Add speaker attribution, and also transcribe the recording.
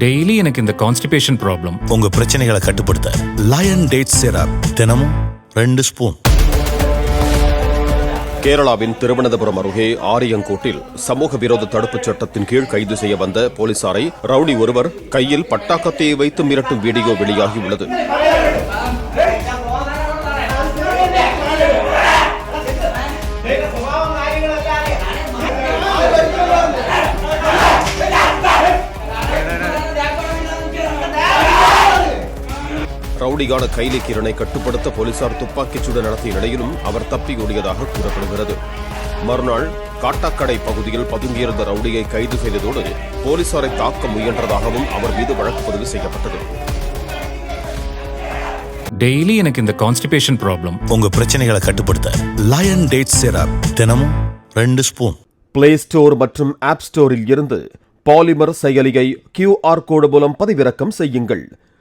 Speaker 1: Daily எனக்கு இந்த constipation problem
Speaker 2: உங்க பிரச்சனைகளை கட்டுப்படுத்த லயன் டேட் சிரப் தினமும் ரெண்டு ஸ்பூன்
Speaker 3: கேரளாவின் திருவனந்தபுரம் அருகே ஆரியங்கோட்டில் சமூக விரோத தடுப்புச் சட்டத்தின் கீழ் கைது செய்ய வந்த போலீசாரை ரவுடி ஒருவர் கையில் பட்டாக்கத்தையை வைத்து மிரட்டும் வீடியோ வெளியாகியுள்ளது. ரவுடியான கைலி கிரனை கட்டுப்படுத்த போலீசார் துப்பாக்கிச் சூடு நடத்திய நிலையிலும் அவர் தப்பி ஓடியதாக கூறப்படுகிறது. மறுநாள் காட்டாக்கடை பகுதியில் பதுங்கியிருந்த ரவுடியை கைது செய்ததோடு போலீசாரை தாக்க முயன்றதாகவும் அவர் மீது வழக்கு பதிவு செய்யப்பட்டது.
Speaker 1: டெய்லி எனக்கு இந்த கான்ஸ்டிபேஷன் ப்ராப்ளம்
Speaker 2: உங்க பிரச்சனைகளை கட்டுப்படுத்த லயன் டேட் சிரப் தினமும் ரெண்டு ஸ்பூன்.
Speaker 4: பிளே ஸ்டோர் மற்றும் ஆப் ஸ்டோரில் இருந்து பாலிமர் செயலியை கியூஆர் கோடு மூலம் பதிவிறக்கம் செய்யுங்கள்.